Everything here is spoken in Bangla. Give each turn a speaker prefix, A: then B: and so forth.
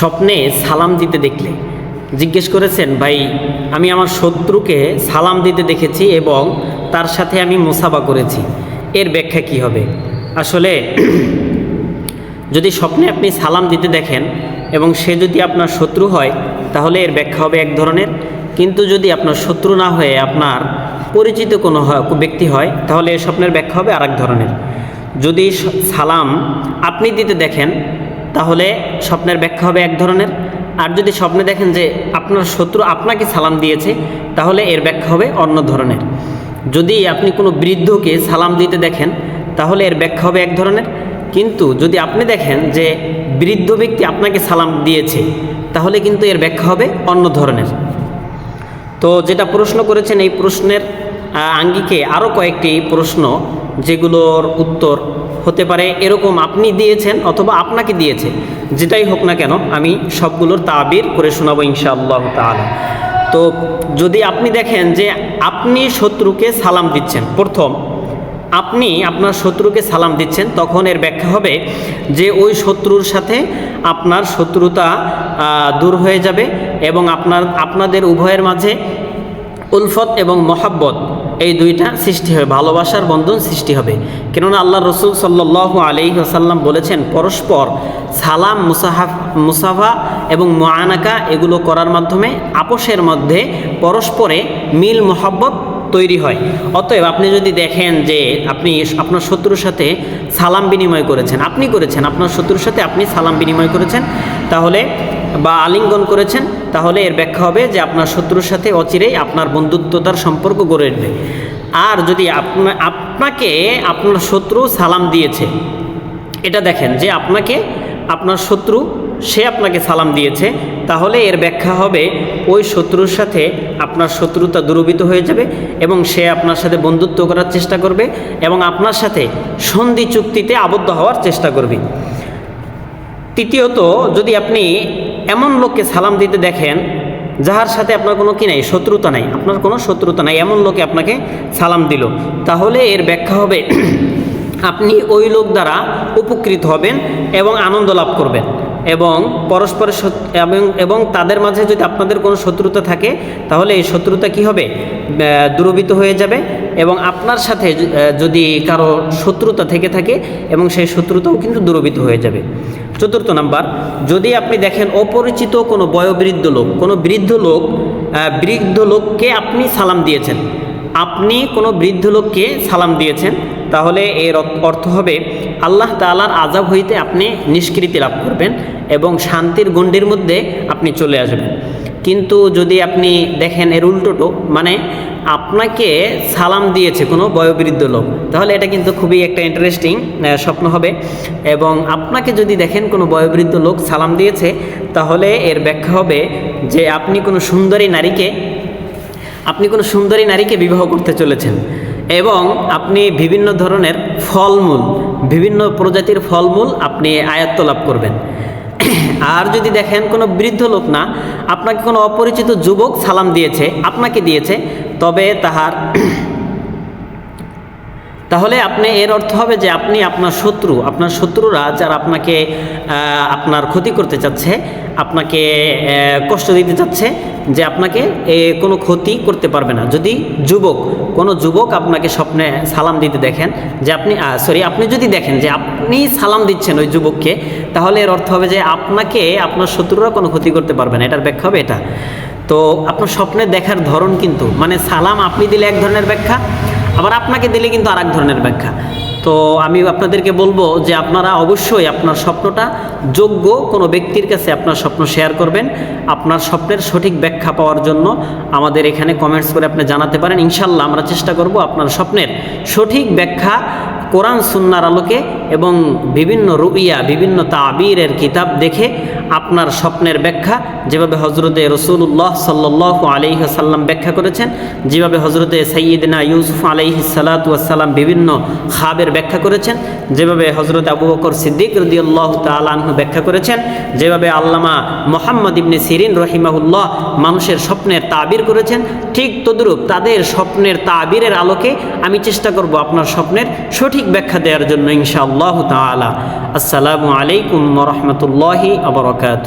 A: স্বপ্নে সালাম দিতে দেখলে। জিজ্ঞেস করেছেন, ভাই, আমি আমার শত্রুকে সালাম দিতে দেখেছি এবং তার সাথে আমি মোসাবা করেছি। এর ব্যাখ্যা কি হবে? আসলে, যদি স্বপ্নে আপনি সালাম দিতে দেখেন এবং সে যদি আপনার শত্রু হয়, তাহলে এর ব্যাখ্যা হবে এক ধরনের। কিন্তু যদি আপনার শত্রু না হয়ে আপনার পরিচিত কোনো ব্যক্তি হয়, তাহলে এর স্বপ্নের ব্যাখ্যা হবে আরেক ধরনের। যদি সালাম আপনি দিতে দেখেন তাহলে স্বপ্নের ব্যাখ্যা হবে এক ধরনের। আর যদি স্বপ্নে দেখেন যে আপনার শত্রু আপনাকে সালাম দিয়েছে, তাহলে এর ব্যাখ্যা হবে অন্য ধরনের। যদি আপনি কোনো বৃদ্ধকে সালাম দিতে দেখেন, তাহলে এর ব্যাখ্যা হবে এক ধরনের। কিন্তু যদি আপনি দেখেন যে বৃদ্ধ ব্যক্তি আপনাকে সালাম দিয়েছে, তাহলে কিন্তু এর ব্যাখ্যা হবে অন্য ধরনের। তো যেটা প্রশ্ন করেছেন, এই প্রশ্নের আঙ্গিকে আরও কয়েকটি প্রশ্ন, যেগুলোর উত্তর হতে পারে এরকম আপনি দিয়েছেন অথবা আপনাকে দিয়েছে, যেটাই হোক না কেন আমি সবগুলোর তাবির করে শোনাবো ইনশাআল্লাহ তাআলা। তো যদি আপনি দেখেন যে আপনি শত্রুকে সালাম দিচ্ছেন, প্রথম আপনি আপনার শত্রুকে সালাম দিচ্ছেন, তখন এর ব্যাখ্যা হবে যে ওই শত্রুর সাথে আপনার শত্রুতা দূর হয়ে যাবে এবং আপনার, আপনাদের উভয়ের মাঝে উলফত এবং মহাব্বত এই দুইটা সৃষ্টি হবে, ভালোবাসার বন্ধন সৃষ্টি হবে। কেননা আল্লাহ রসুল সাল্লাহ আলি আসাল্লাম বলেছেন, পরস্পর সালাম, মুসাহাফ, মুসাফা এবং মোয়ানাকা এগুলো করার মাধ্যমে, আপোষের মধ্যে পরস্পরে মিল, মহাব্বত তৈরি হয়। অতএব আপনি যদি দেখেন যে আপনি আপনার শত্রুর সাথে সালাম বিনিময় করেছেন, আপনি করেছেন, আপনার শত্রুর সাথে আপনি সালাম বিনিময় করেছেন, তাহলে বা আলিঙ্গন করেছেন তাহলে এর ব্যাখ্যা হবে যে আপনার শত্রুর সাথে অচিরেই আপনার বন্ধুত্বতার সম্পর্ক গড়ে উঠবে। আর যদি আপনা, আপনাকে আপনার শত্রু সালাম দিয়েছে, এটা দেখেন যে আপনাকে, আপনার শত্রু, সে আপনাকে সালাম দিয়েছে, তাহলে এর ব্যাখ্যা হবে ওই শত্রুর সাথে আপনার শত্রুতা দূরীভূত হয়ে যাবে এবং সে আপনার সাথে বন্ধুত্ব করার চেষ্টা করবে এবং আপনার সাথে সন্ধি চুক্তিতে আবদ্ধ হওয়ার চেষ্টা করবে। তৃতীয়ত, যদি আপনি এমন লোককে সালাম দিতে দেখেন যাহার সাথে আপনার কোনো কি নাই শত্রুতা নাই। আপনার কোনো শত্রুতা নাই এমন লোকে আপনাকে সালাম দিল। তাহলে এর ব্যাখ্যা হবে আপনি ওই লোক দ্বারা উপকৃত হবেন এবং আনন্দ লাভ করবেন। এবং পরস্পরের এবং এবং তাদের মাঝে যদি আপনাদের কোনো শত্রুতা থাকে তাহলে এই শত্রুতা কি হবে? আহ, দূরীভূত হয়ে যাবে। এবং আপনার সাথে যদি কারও শত্রুতা থেকে থাকে এবং সেই শত্রুতাও কিন্তু দূরবিত হয়ে যাবে। চতুর্থ নাম্বার, যদি আপনি দেখেন অপরিচিত কোনো বয়োবৃদ্ধ লোক, কোনো বৃদ্ধ লোক বৃদ্ধ লোককে আপনি সালাম দিয়েছেন, আপনি কোনো বৃদ্ধ লোককে সালাম দিয়েছেন, তাহলে এর অর্থ- হবে আল্লাহ তাআলার আজাব হইতে আপনি নিষ্কৃতি লাভ করবেন এবং শান্তির গণ্ডির মধ্যে আপনি চলে আসবেন। কিন্তু যদি আপনি দেখেন এর উল্টোটো মানে আপনাকে সালাম দিয়েছে কোনো বয়োবৃদ্ধ লোক, তাহলে এটা কিন্তু খুবই একটা ইন্টারেস্টিং স্বপ্ন হবে। এবং আপনাকে যদি দেখেন কোনো বয়োবৃদ্ধ লোক সালাম দিয়েছে, তাহলে এর ব্যাখ্যা হবে যে আপনি কোনো সুন্দরী নারীকে, আপনি কোনো সুন্দরী নারীকে বিবাহ করতে চলেছেন। এবং আপনি বিভিন্ন ধরনের ফলমূল, বিভিন্ন প্রজাতির ফলমূল আপনি আয়ত্ত লাভ করবেন। আর যদি দেখেন কোনো বৃদ্ধ লোক না, আপনাকে কোনো অপরিচিত যুবক সালাম দিয়েছে, আপনাকে দিয়েছে, তবে তাহার তাহলে আপনি, এর অর্থ হবে যে আপনি আপনার শত্রু, আপনার শত্রুরা যারা আপনাকে আপনার ক্ষতি করতে চাচ্ছে, আপনাকে কষ্ট দিতে চাচ্ছে, যে আপনাকে কোনো ক্ষতি করতে পারবে না। যদি যুবক, কোনো যুবক আপনাকে স্বপ্নে সালাম দিতে দেখেন, যে আপনি সরি আপনি যদি দেখেন যে আপনি সালাম দিচ্ছেন ওই যুবককে, তাহলে এর অর্থ হবে যে আপনাকে, আপনার শত্রুরা কোনো ক্ষতি করতে পারবে না। এটার ব্যাখ্যা হবে এটা। তো আপনার স্বপ্নে দেখার ধরন কিন্তু মানে সালাম আপনি দিলে এক ধরনের ব্যাখ্যা আবার আপনাকে দিলে কিন্তু আর ধরনের ব্যাখ্যা। তো আমি আপনাদেরকে বলব যে আপনারা অবশ্যই আপনার স্বপ্নটা যোগ্য কোনো ব্যক্তির কাছে আপনার স্বপ্ন শেয়ার করবেন। আপনার স্বপ্নের সঠিক ব্যাখ্যা পাওয়ার জন্য আমাদের এখানে কমেন্টস করে আপনি জানাতে পারেন। ইনশাল্লাহ আমরা চেষ্টা করব আপনার স্বপ্নের সঠিক ব্যাখ্যা কোরআন, সুন্নার আলোকে এবং বিভিন্ন রুইয়া, বিভিন্ন তাবিরের কিতাব দেখে আপনার স্বপ্নের ব্যাখ্যা, যেভাবে হজরতে রসুল্লাহ সাল্লাহ আলহিহাসাল্লাম ব্যাখ্যা করেছেন, যেভাবে হজরতে সৈয়দিনা ইউসুফ আলহি সালাতাম বিভিন্ন খাবের ব্যাখ্যা করেছেন, যেভাবে হজরত আবু বকর সিদ্দিক রদিউল্লাহ তালাহু ব্যাখ্যা করেছেন, যেভাবে আল্লামা মোহাম্মদ ইবনে সিরিন রহিমাহুল্লাহ মানুষের স্বপ্নের তাবির করেছেন, ঠিক তদ্রূপ তাদের স্বপ্নের তাবিরের আলোকে আমি চেষ্টা করব আপনার স্বপ্নের সঠিক ব্যাখ্যা দেওয়ার জন্য ইনশাআল্লাহ। তালা আসসালামু আলাইকুম রহমতুল্লাহি আবরকাত